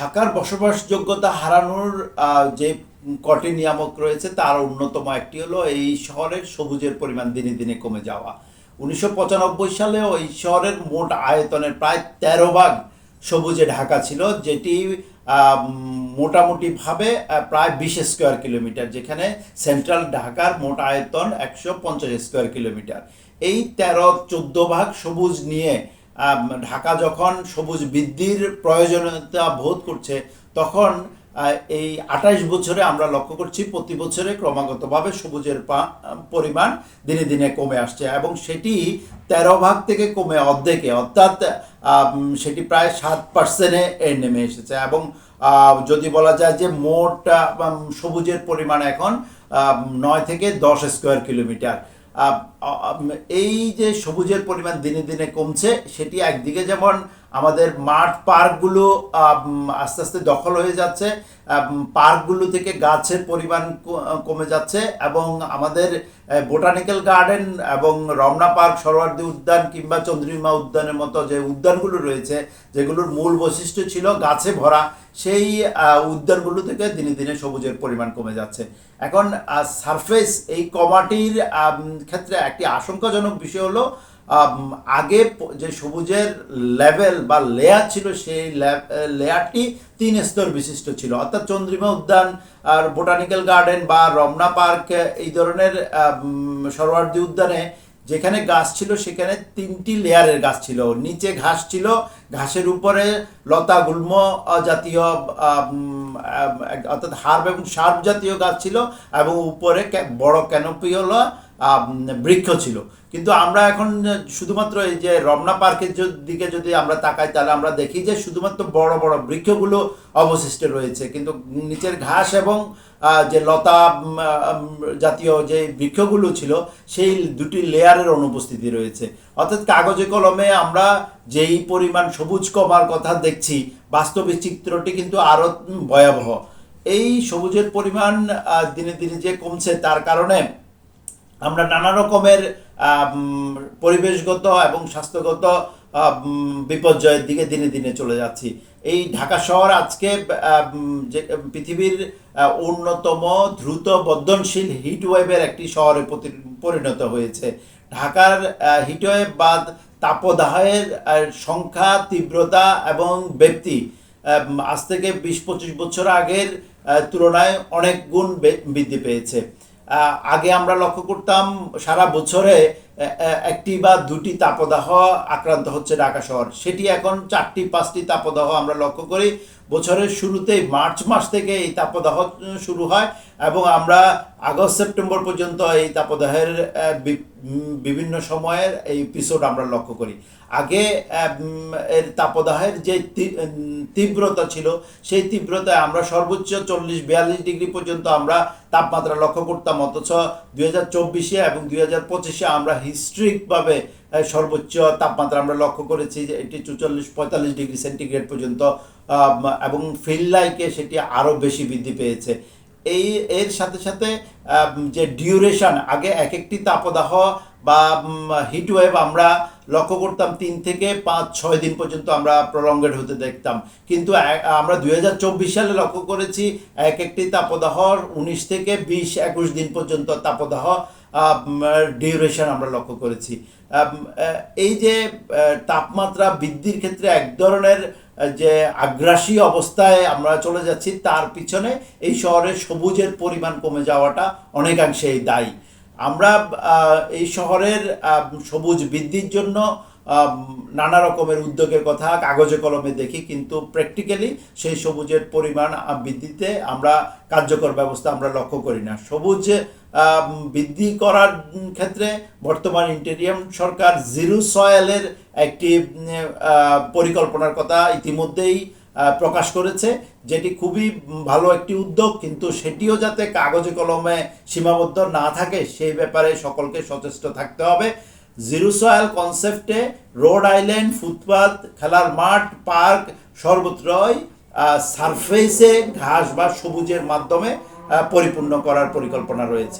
ঢাকার বসবাসযোগ্যতা হারানোর যে কটি নিয়ামক রয়েছে, তার অন্যতম একটি হলো এই শহরের সবুজের পরিমাণ দিনে দিনে কমে যাওয়া। উনিশশো পঁচানব্বই সালে ওই শহরের মোট আয়তনের প্রায় তেরো ভাগ সবুজে ঢাকা ছিল, যেটি মোটামুটিভাবে প্রায় বিশ স্কোয়ার কিলোমিটার, যেখানে সেন্ট্রাল ঢাকার মোট আয়তন একশো পঞ্চাশ স্কোয়ার কিলোমিটার। এই তেরো চোদ্দ ভাগ সবুজ নিয়ে ঢাকা যখন সবুজ বৃদ্ধির প্রয়োজনীয়তা বোধ করছে, তখন এই আঠাশ বছরে আমরা লক্ষ্য করছি প্রতি বছরে ক্রমাগতভাবে সবুজের পরিমাণ দিনে দিনে কমে আসছে এবং সেটি তেরো ভাগ থেকে কমে অর্ধেকে, অর্থাৎ সেটি প্রায় সাত পার্সেন্টে নেমে এসেছে এবং যদি বলা যায় যে মোট সবুজের পরিমাণ এখন নয় থেকে দশ স্কোয়ার কিলোমিটার এই যে সবুজের পরিমাণ দিনে দিনে কমছে সেটি একদিকে যেমন আমাদের মাঠ পার্কগুলো আস্তে আস্তে দখল হয়ে যাচ্ছে পার্কগুলো থেকে গাছের পরিমাণ কমে যাচ্ছে এবং আমাদের বোটানিক্যাল গার্ডেন এবং রমনা পার্ক, সরোয়ার্দী উদ্যান কিংবা চন্দ্রিমা উদ্যানের মতো যে উদ্যানগুলো রয়েছে, যেগুলোর মূল বৈশিষ্ট্য ছিল গাছে ভরা, সেই উদ্যানগুলো থেকে দিনে দিনে সবুজের পরিমাণ কমে যাচ্ছে। এখন সারফেস এই কমাটির ক্ষেত্রে একটি আশঙ্কাজনক বিষয় হলো আগে যে সবুজের লেভেল বা লেয়ার ছিল সেই লেয়ারটি তিন স্তর বিশিষ্ট ছিল। অর্থাৎ চন্দ্রিমা উদ্যান আর বোটানিক্যাল গার্ডেন বা রমনা পার্ক এই ধরনের সরোয়ার্দী উদ্যানে যেখানে গাছ ছিল সেখানে তিনটি লেয়ারের গাছ ছিল। নিচে ঘাস ছিল ঘাসের উপরে লতা গুল্ম জাতীয় অর্থাৎ হার্ব এবং সার্ব জাতীয় গাছ ছিল এবং উপরে বড় ক্যানোপি হলো আম, বৃক্ষ ছিল। কিন্তু আমরা এখন শুধুমাত্র এই যে রমনা পার্কের দিকে যদি আমরা তাকাই, তাহলে আমরা দেখি যে শুধুমাত্র বড় বড় বৃক্ষগুলো অবশিষ্ট রয়েছে। কিন্তু নিচের ঘাস এবং যে লতা জাতীয় যে বৃক্ষগুলো ছিল, সেই দুটি লেয়ারের অনুপস্থিতি রয়েছে। অর্থাৎ কাগজে কলমে আমরা যেই পরিমাণ সবুজ কমার কথা দেখছি বাস্তবিক চিত্রটি কিন্তু আরও ভয়াবহ। এই সবুজের পরিমাণ দিনে দিনে যে কমছে, তার কারণে আমরা নানা রকমের পরিবেশগত এবং স্বাস্থ্যগত বিপর্যয়ের দিকে দিনে দিনে চলে যাচ্ছি। এই ঢাকা শহর আজকে যে, পৃথিবীর অন্যতম দ্রুত বর্ধনশীল হিট ওয়েভের একটি শহরে পরিণত হয়েছে। ঢাকার হিট ওয়েভ বা তাপদাহের সংখ্যা, তীব্রতা এবং ব্যক্তি আজ থেকে বিশ পঁচিশ বছর আগের তুলনায় অনেক গুণ বৃদ্ধি পেয়েছে। আগে আমরা লক্ষ্য করতাম সারা বছরে একটি বা দুটি তাপদাহ আক্রান্ত হচ্ছে ঢাকা শহর। সেটি এখন চারটি, পাঁচটি তাপদাহ আমরা লক্ষ্য করি। বছরের শুরুতেই মার্চ মাস থেকে এই তাপদাহ শুরু হয়। এবং আমরা আগস্ট, সেপ্টেম্বর পর্যন্ত এই তাপদাহের বিভিন্ন সময়ের এই এপিসোড আমরা লক্ষ্য করি। আগে এর তাপদাহের যে তীব্রতা ছিল, সেই তীব্রতায় আমরা সর্বোচ্চ চল্লিশ, বিয়াল্লিশ ডিগ্রি পর্যন্ত আমরা তাপমাত্রা লক্ষ্য করতাম। অথচ দুই হাজার চব্বিশে এবং দুই হাজার পঁচিশে আমরা হিস্ট্রিকভাবে সর্বোচ্চ তাপমাত্রা আমরা লক্ষ্য করেছি যে এটি চুচল্লিশ, পঁয়তাল্লিশ ডিগ্রি সেন্টিগ্রেড পর্যন্ত এবং ফিল্ডলাইকে সেটি আরও বেশি বৃদ্ধি পেয়েছে। এই, এর সাথে সাথে যে ডিউরেশন আগে এক একটি তাপদাহ বা হিট ওয়েভ আমরা লক্ষ্য করতাম তিন থেকে পাঁচ, ছয় দিন পর্যন্ত আমরা প্রলঙ্গেড হতে দেখতাম। কিন্তু আমরা দুই হাজার চব্বিশ সালে লক্ষ্য করেছি এক একটি তাপদাহ, উনিশ থেকে বিশ, একুশ দিন পর্যন্ত তাপদাহ ডিউরেশন আমরা লক্ষ্য করেছি। এই যে তাপমাত্রা বৃদ্ধির ক্ষেত্রে এক ধরনের যে আগ্রাসী অবস্থায় আমরা চলে যাচ্ছি, তার পিছনে এই শহরের সবুজের পরিমাণ কমে যাওয়াটা অনেকাংশেই দায়ী। আমরা এই শহরের সবুজ বৃদ্ধির জন্য নানা রকমের উদ্যোগের কথা কাগজে কলমে দেখি, কিন্তু প্র্যাকটিক্যালি সেই সবুজের পরিমাণ বৃদ্ধিতে আমরা কার্যকর ব্যবস্থা আমরা লক্ষ্য করি না। সবুজ বৃদ্ধি করার ক্ষেত্রে বর্তমান ইন্টেরিয়াম সরকার জিরো সয়েলের একটি পরিকল্পনার কথা ইতিমধ্যেই প্রকাশ করেছে, যেটি খুবই ভালো একটি উদ্যোগ, কিন্তু সেটিও যাতে কাগজে কলমে সীমাবদ্ধ না থাকে, সেই ব্যাপারে সকলকে সচেষ্ট থাকতে হবে। জিরো সয়েল কনসেপ্টে রোড আইল্যান্ড ফুটপাথ খেলার মাঠ, পার্ক, সর্বত্রই সারফেসে ঘাস বা সবুজের মাধ্যমে পরিপূর্ণ করার পরিকল্পনা রয়েছে।